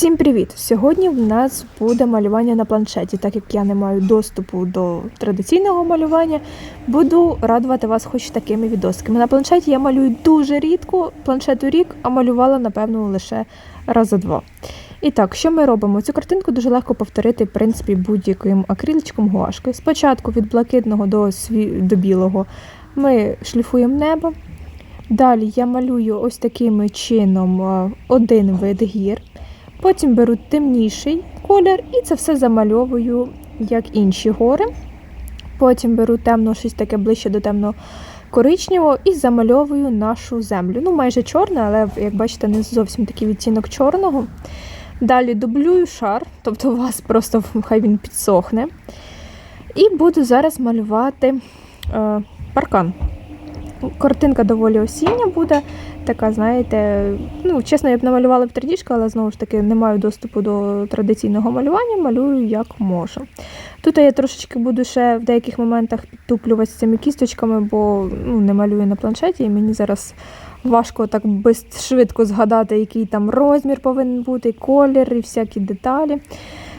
Всім привіт! Сьогодні в нас буде малювання на планшеті. Так як я не маю доступу до традиційного малювання, буду радувати вас хоч такими відосиками. На планшеті я малюю дуже рідко, планшету рік, а малювала, напевно, лише раза два. І так, що ми робимо? Цю картинку дуже легко повторити, в принципі, будь-яким акрилочком гуашкою. Спочатку від блакитного до, сві... до білого ми шліфуємо небо. Далі я малюю ось таким чином е, один вид гір. Потім беру темніший колір і це все замальовую, як інші гори. Потім беру темно, щось таке ближче до темно-коричневого і замальовую нашу землю. Ну, майже чорне, але, як бачите, не зовсім такий відтінок чорного. Далі дублюю шар, тобто у вас просто хай він підсохне. І буду зараз малювати е, паркан. Картинка доволі осіння буде. Така, знаєте, ну, чесно, я б намалювала б 3D, але знову ж таки не маю доступу до традиційного малювання, малюю як можу. Тут я трошечки буду ще в деяких моментах підтуплювати з цими кісточками, бо ну, не малюю на планшеті, і мені зараз важко так швидко згадати, який там розмір повинен бути, колір і всякі деталі.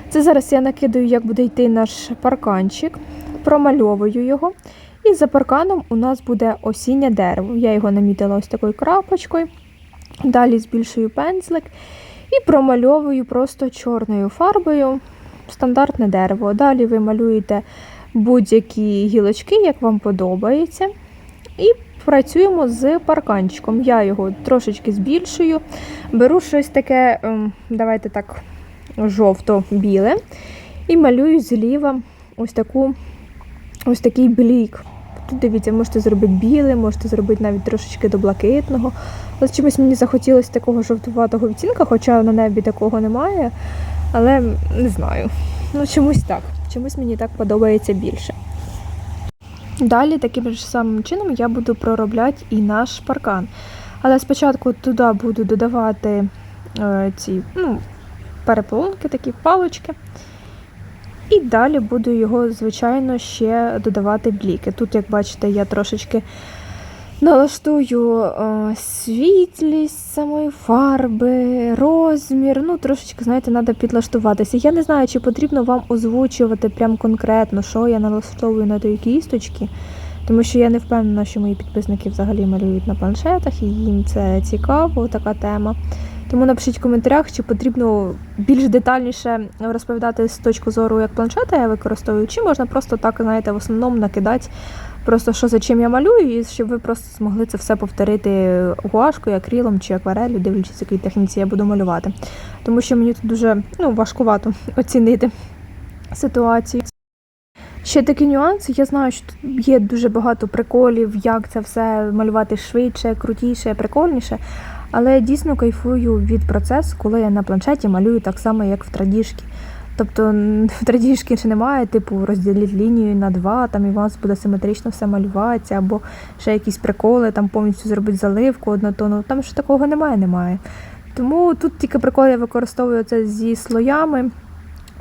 Це зараз я накидаю, як буде йти наш парканчик, промальовую його. І за парканом у нас буде осіннє дерево. Я його намітила ось такою крапочкою. Далі збільшую пензлик і промальовую просто чорною фарбою стандартне дерево. Далі ви малюєте будь-які гілочки, як вам подобається. І працюємо з парканчиком. Я його трошечки збільшую. Беру щось таке, ем, давайте так, жовто-біле. І малюю зліва ось таку ось такий блік. Тут дивіться, можете зробити біле, можете зробити навіть трошечки до блакитного. Ось чомусь мені захотілося такого жовтуватого відтінка, хоча на небі такого немає. Але не знаю. Ну, чомусь так. Чомусь мені так подобається більше. Далі таким ж самим чином я буду проробляти і наш паркан. Але спочатку туди буду додавати е, ці ну, переполонки, такі палочки. І далі буду його, звичайно, ще додавати бліки. Тут, як бачите, я трошечки налаштую е, світлість самої фарби, розмір. Ну, трошечки, знаєте, треба підлаштуватися. Я не знаю, чи потрібно вам озвучувати прям конкретно, що я налаштовую на тої кісточки. Тому що я не впевнена, що мої підписники взагалі малюють на планшетах, і їм це цікаво, така тема. Тому напишіть в коментарях, чи потрібно більш детальніше розповідати з точки зору, як планшета я використовую, чи можна просто так, знаєте, в основному накидати просто що за чим я малюю, і щоб ви просто змогли це все повторити гуашкою, акрилом чи акварелью, дивлячись, якій техніці я буду малювати. Тому що мені тут дуже ну, важкувато оцінити ситуацію. Ще такий нюанс. Я знаю, що тут є дуже багато приколів, як це все малювати швидше, крутіше, прикольніше. Але я дійсно кайфую від процесу, коли я на планшеті малюю так само, як в традішки. Тобто в традішки ще немає, типу, розділіть лінію на два, там і у вас буде симетрично все малюватися, або ще якісь приколи, там повністю зробити заливку однотонну. Там ще такого немає, немає. Тому тут тільки прикол я використовую це зі слоями,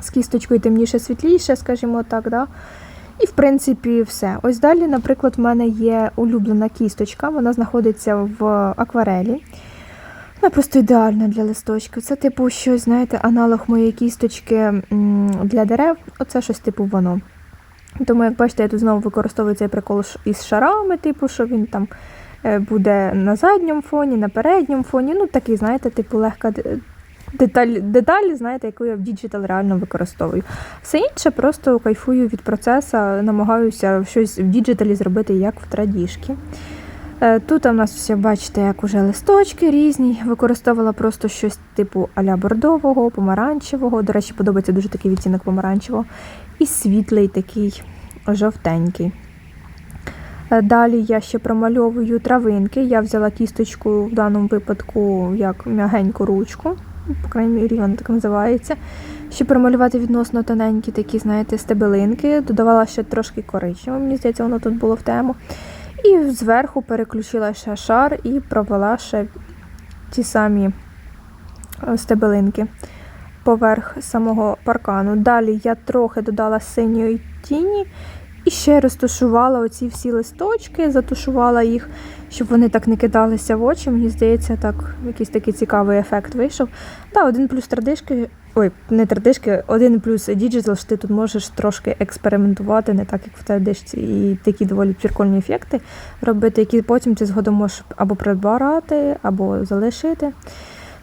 з кісточкою темніше, світліше, скажімо так. Да? І, в принципі, все. Ось далі, наприклад, в мене є улюблена кісточка, вона знаходиться в акварелі. Вона просто ідеальна для листочків. Це, типу, щось, знаєте, аналог моєї кісточки для дерев. Оце щось типу воно. Тому, як бачите, я тут знову використовую цей прикол із шарами, типу, що він там е, буде на задньому фоні, на передньому фоні. Ну, такий, знаєте, типу, легка деталь, деталь, знаєте, яку я в діджитал реально використовую. Все інше просто кайфую від процесу, намагаюся щось в діджиталі зробити, як в традішки. Е, Тут у нас все, бачите, як уже листочки різні. Використовувала просто щось типу аля бордового, помаранчевого. До речі, подобається дуже такий відтінок помаранчевого. І світлий такий жовтенький. Е, Далі я ще промальовую травинки. Я взяла кісточку в даному випадку як м'ягеньку ручку, по крайній мірі вона так називається. Щоб промалювати відносно тоненькі такі, знаєте, стебелинки. Додавала ще трошки коричневого, мені здається, воно тут було в тему. І зверху переключила ще шар і провела ще ті самі е, стебелинки поверх самого паркану. Далі я трохи додала синьої тіні І ще розташувала оці всі листочки, затушувала їх, щоб вони так не кидалися в очі. Мені здається, так якийсь такий цікавий ефект вийшов. Та один плюс традишки, ой, не традишки, один плюс діджитал, що ти тут можеш трошки експериментувати, не так як в традишці, і такі доволі прикольні ефекти робити, які потім ти згодом можеш або прибирати, або залишити.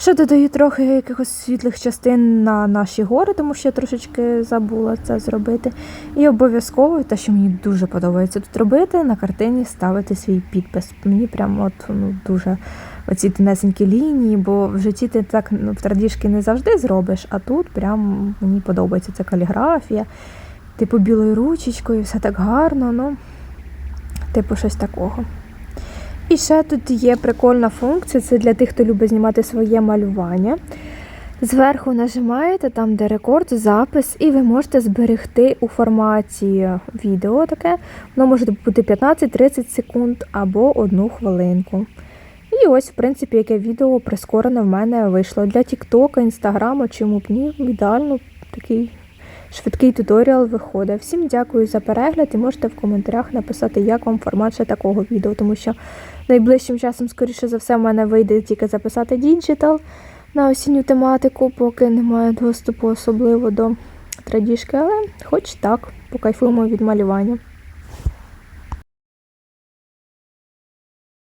Ще додаю трохи якихось світлих частин на наші гори, тому що я трошечки забула це зробити. І обов'язково те, що мені дуже подобається тут робити, на картині ставити свій підпис. Мені прям от ну дуже оці тонесенькі лінії, бо в житті ти так ну, в традішки не завжди зробиш, а тут прям мені подобається ця каліграфія, типу білою ручечкою, все так гарно, ну, типу, щось такого. І ще тут є прикольна функція, це для тих, хто любить знімати своє малювання. Зверху нажимаєте там, де рекорд, запис, і ви можете зберегти у форматі відео таке. Воно може бути 15-30 секунд або одну хвилинку. І ось, в принципі, яке відео прискорене в мене вийшло для Тіктока, Інстаграма, чому б ні. Ідеально такий швидкий туторіал виходить. Всім дякую за перегляд і можете в коментарях написати, як вам формат ще такого відео, тому що найближчим часом, скоріше за все, в мене вийде тільки записати діджитал на осінню тематику, поки немає доступу особливо до традішки, але хоч так, покайфуємо від малювання.